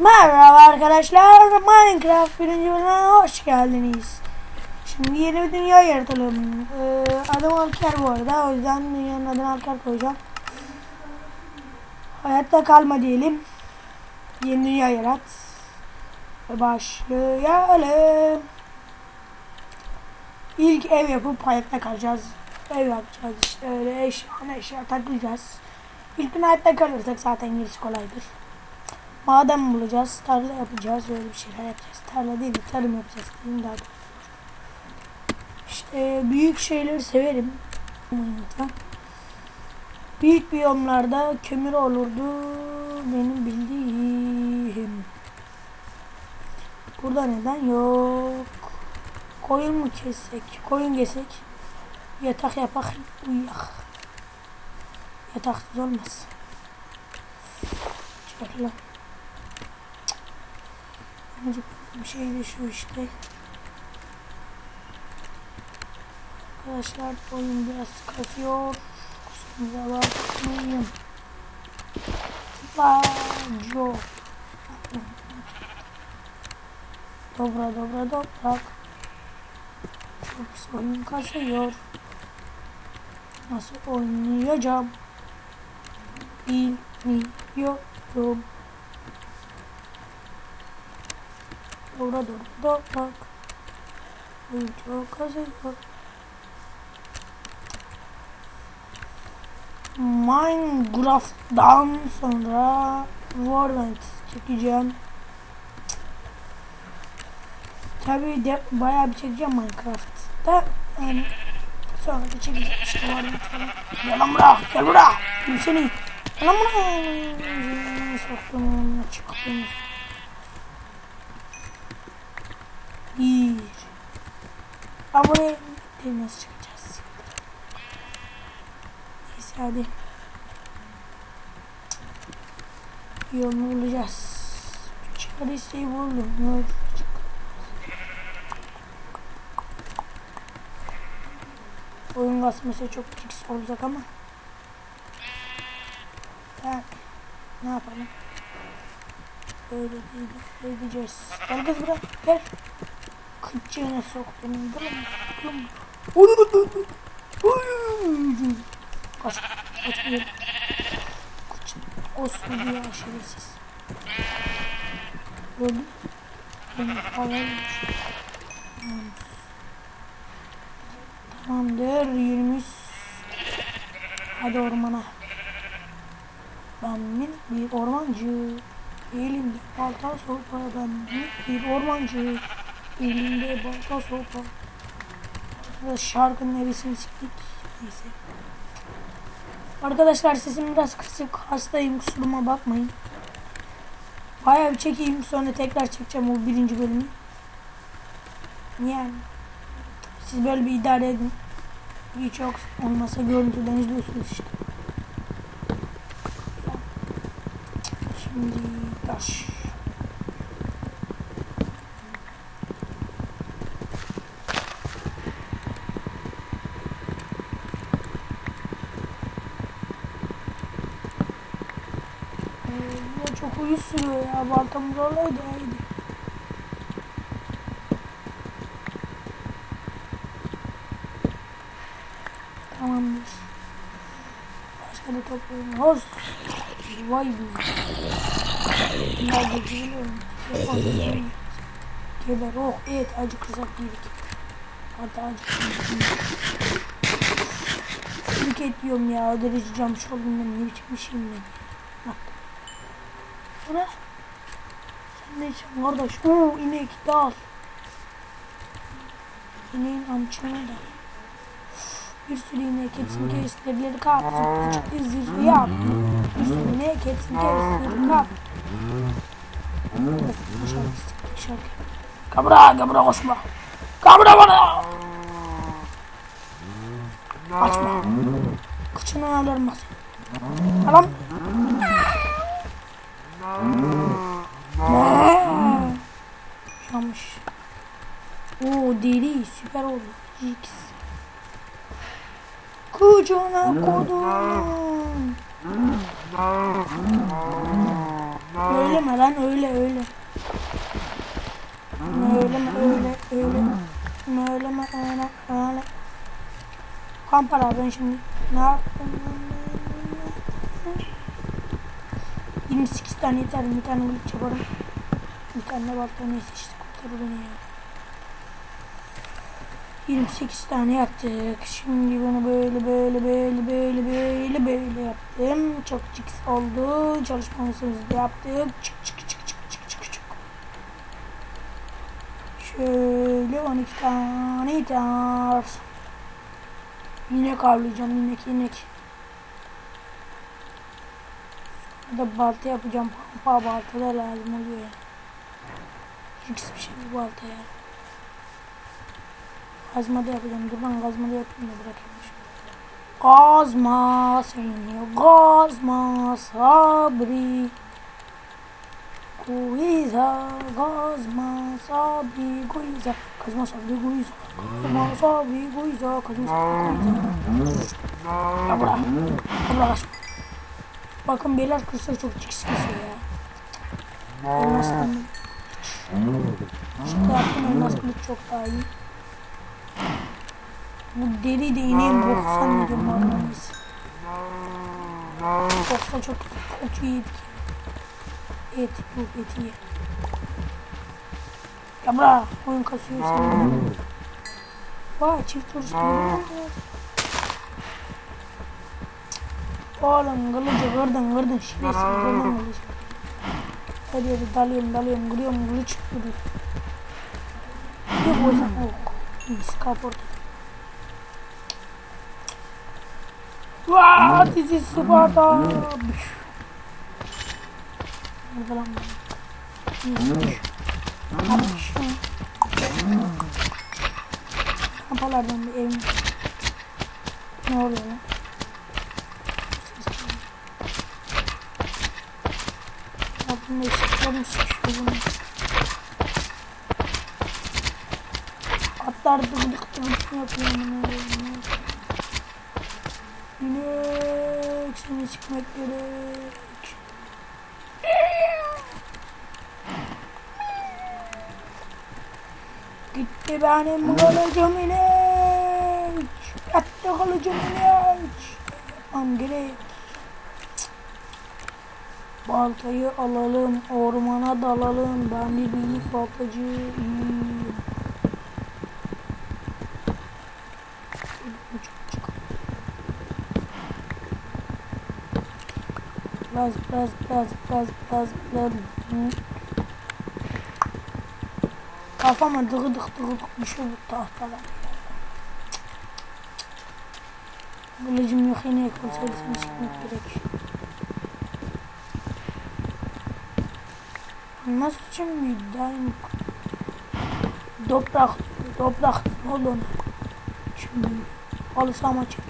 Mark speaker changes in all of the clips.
Speaker 1: Merhaba arkadaşlar. Minecraft birinci bölümüne hoş geldiniz. Şimdi yeni bir dünya yaratalım. Ee, adım Alker bu arada. O yüzden dünyanın adını Alker koyacağım. Hayatta kalma diyelim. Yeni dünya yarat. Başlayalım. İlk ev yapıp hayatta kalacağız. Ev yapacağız işte öyle eşya eşya takılacağız. İlk gün hayatta kalırsak zaten gerisi kolaydır. Maden bulacağız, tarla yapacağız, öyle bir şeyler yapacağız. Tarla değil de tarım yapacağız diyeyim daha doğru. İşte büyük şeyleri severim. Büyük biyomlarda kömür olurdu benim bildiğim. Burada neden yok? Koyun mu kessek? Koyun kesek. Yatak yapak uyuyak. Yataksız olmaz. Şöyle. Amcık bir şey şu işte. Arkadaşlar oyun biraz kasıyor. Kusurumuza bakmayın. Baco. Dobra dobra dobra. Çok oyun kasıyor. Nasıl oynayacağım? Bilmiyorum. Dobra dobra dobra. Oyun çok kasıyor. Minecraft'dan sonra Warland çekeceğim. Tabii de bayağı bir çekeceğim Minecraft'ta. Yani sonra da çekeceğim işte Warland falan. Gel lan buraya, gel buraya. Kim seni? Gel lan buraya. Soktum, çıktım. Bir. Buraya nasıl çıkacağız? Neyse hadi. Yolunu bulacağız. Çıkar isteği buldum. Oyun kasması çok fix olacak ama. Ben ne yapalım? Böyle değil. Böyle diyeceğiz. Gel kız buraya. Gel. Kıçığına soktum. Kaç. Kaç bir yere. Kıç. Olsun diye aşırısız. Böyle. Böyle havaymış. Tamamdır. Yürümüş. Hadi ormana. Ben minik bir ormancı. Elimde balta sopa. Ben minik bir ormancı. Elimde balta sopa. Burada şarkının neresini siktik. Neyse. Arkadaşlar sesim biraz kısık. Hastayım kusuruma bakmayın. Bayağı bir çekeyim sonra tekrar çekeceğim o birinci bölümü. Yani siz böyle bir idare edin. Hiç yok olmasa görüntüden izliyorsunuz işte. Şimdi taş. Ee, da uyuz sürüyor ya. Baltamız olaydı iyiydi. Tamamdır. Başka bir toplayayım. Hoş. Vay be. Ya geçiriyorum. Geber. Oh evet acı kızak yedik. Hatta acı kızak Çürük et yiyorum ya. O derece camış oldum ben. Ne biçim bir şeyim ben. Bak. Bu ne? Sen ne içiyorsun kardeş? Oo inek dal. İneğin amçını da. Bir sürü inek etsin kestirleri kapsın. Küçük bir zirve yap. Bir sürü inek etsin kestirleri kap. Kabra kabra koşma. Kabra bana. Açma. Kıçını alırım seni. Tamam. Yanmış. Oo deri süper oldu. X. Kucağına kodum. Öyle mi lan öyle öyle. Öyle mi öyle öyle. Öyle mi öyle öyle. Kampalar ben şimdi ne yaptım? 28 tane yeter bir tane kılıç yaparım. Bir tane balta neyse işte kurtarır beni ya. 28 tane yaptık. Şimdi bunu böyle böyle böyle böyle böyle böyle yaptım. Çok çıks oldu. Çalışmamızı da yaptık. Çık çık çık çık çık çık çık. Şöyle 12 tane yeter. Yine avlayacağım inek inek. Burada balta yapacağım. Pampa balta da lazım oluyor ya. Fix bir şey bu balta ya. Kazma da yapacağım. Dur ben kazma da yapayım da bırakayım. Kazma seni kazma sabri. Guiza kazma sabri guiza Kazma sabri guiza Kazma sabri guiza Kazma sabri guiza Abla Abla kaçma Bakın beyler kırsa çok cix kesiyor ya. Elmas kılıç. Çıktı yaptım elmas kılıç çok daha iyi bu deri de ineğin boksan mıydı marmarız? Boksa çok kötü yedik. Et bu eti ye. Ya bra oyun kasıyor seni. Vay çift vuruş gibi oldu. Oğlum kılıcı kırdın kırdın şiiresi kırdın kılıcı. Hadi hadi dalıyorum dalıyorum kırıyorum kılıç kırıyor. Yok o yüzden ok. İyisi kaportu. Vaa dizi Sparta. Nerede lan bu? Kapalardan bir evim. Ne oluyor lan? Aklımda ışıklarım sıkışıyor bunu. Atlar dıgıdık dıgıdık yapıyor bunu. İnek seni çıkmak gerek. Gitti benim kılıcım inek. Yattı kılıcım inek. Yapmam gerek. Baltayı alalım, ormana dalalım. Ben bir büyük baltacıyım. Plaz, plaz, plaz, plaz, plaz, plaz. Kafama dıgıdık dıgıdık düşüyor bu tahtalar. Kılıcım yok yine konserisine çıkmak gerek. Nasıl için bir daim Toprak, toprak olun. Şimdi alsam açık.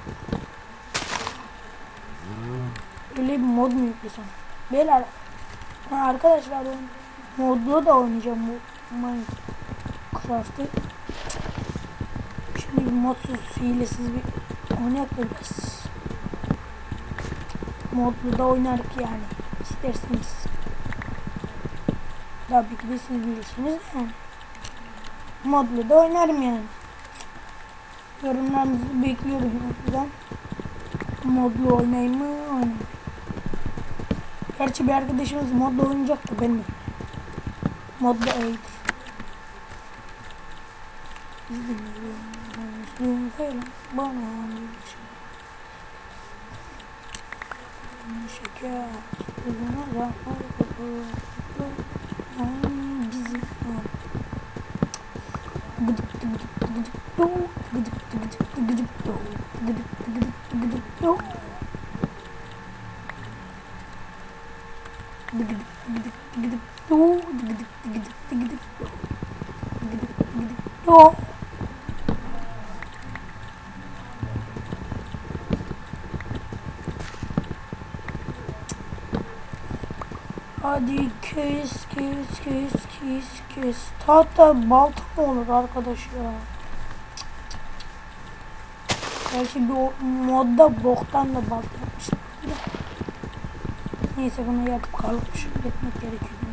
Speaker 1: Öyle bir mod mu yüklesem? Beyler arkadaşlar ben modlu da oynayacağım bu Minecraft'ı. Şimdi bir modsuz hilesiz bir oynayak da biraz. Modlu da oynarık yani isterseniz. Tabii ki de siz bilirsiniz yani. Modlu da oynarım yani. Yorumlarınızı bekliyorum buradan. Modlu oynayayım mı oynayayım. Gerçi bir arkadaşımız modda oynayacak da ben de. Modda falan bana şey. Şeker. Bizim gıdık gıdık do gıdık gıdık gıdık do Hadi kes kes kes kes kes. Tahta balta mı olur arkadaş ya? Gerçi bir modda boktan da balta yapmışlar. Neyse bunu yapıp kalıp şükretmek gerekiyor.